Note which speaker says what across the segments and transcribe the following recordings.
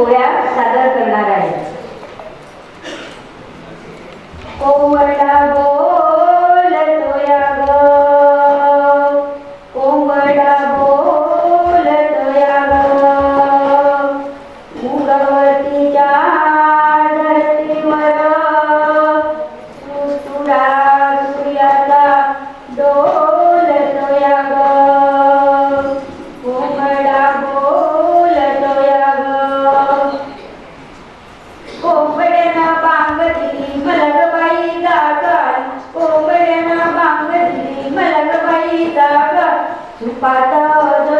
Speaker 1: ওরা सुपात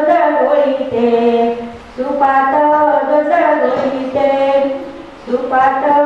Speaker 1: जळगोळीते सुपात जळगोळीते सुपात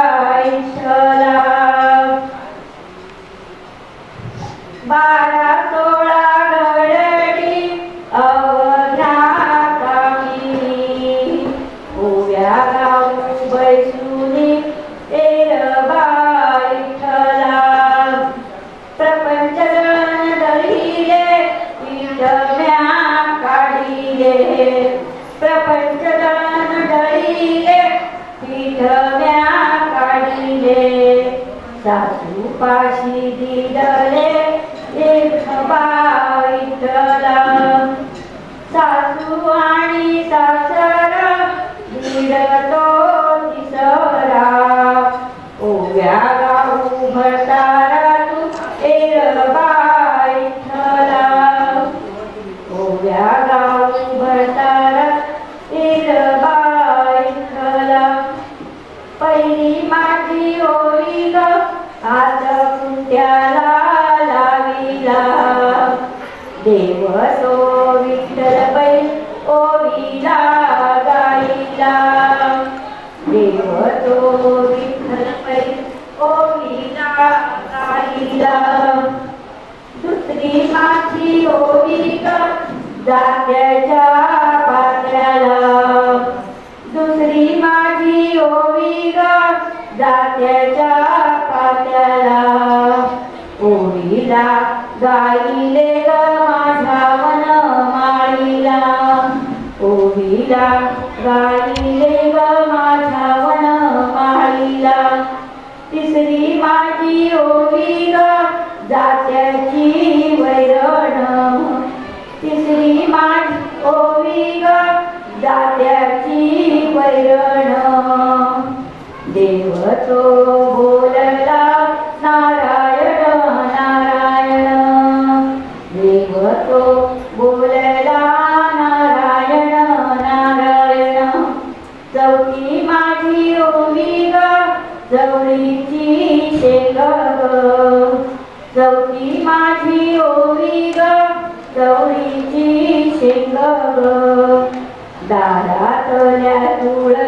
Speaker 1: विठव्या काढिले सासू पाशी दिदले एक Vitthala ya que ya. Gauri माझी ओवी गौरीची शेंग दारातल्या तुळा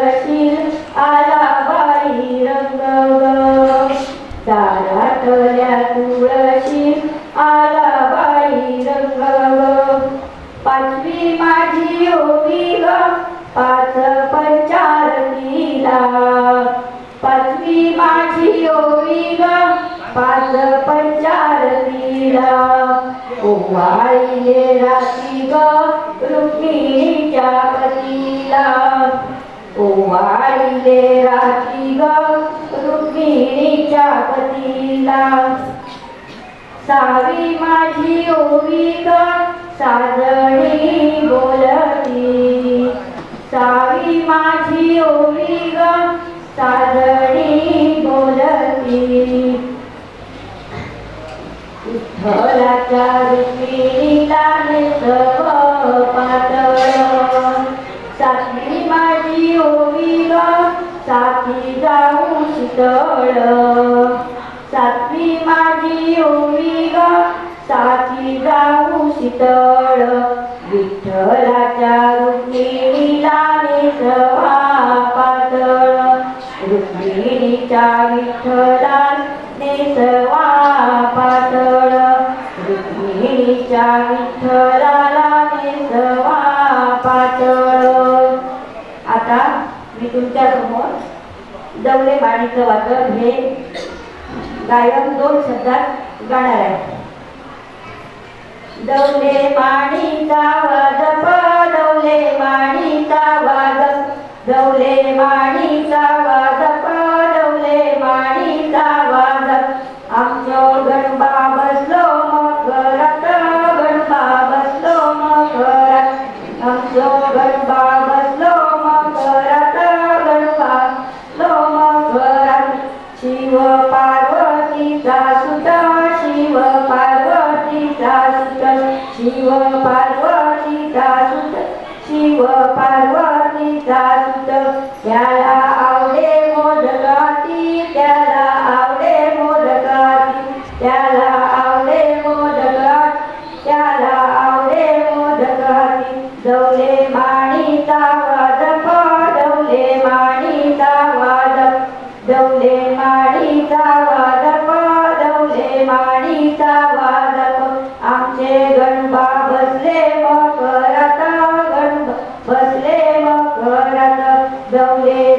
Speaker 1: पाचवी माझी ओवी ग. पाच पंचार तिला. ओवाळीये राशी ग रुक्मिणीच्या पतीला. ओवाळीये राशी ग रुक्मिणीच्या पतीला. सावी माझी ओवी ग. साजणी बोलती. सावी माझी ओवी ग. साजणी बोलती. विठ्ठलाच्या रूपी पातळ. साथी माझी ओवी ग साथी जाऊ शितळ. साथी माझी ओवी ग साथी जाऊ शितळ. आता मी तुमच्यासमोर दवले बाणीचं वादन हे गायन दोन शब्दात गाणार आहे. दवले बाणीचा वादन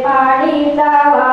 Speaker 1: பாடிந்தாவா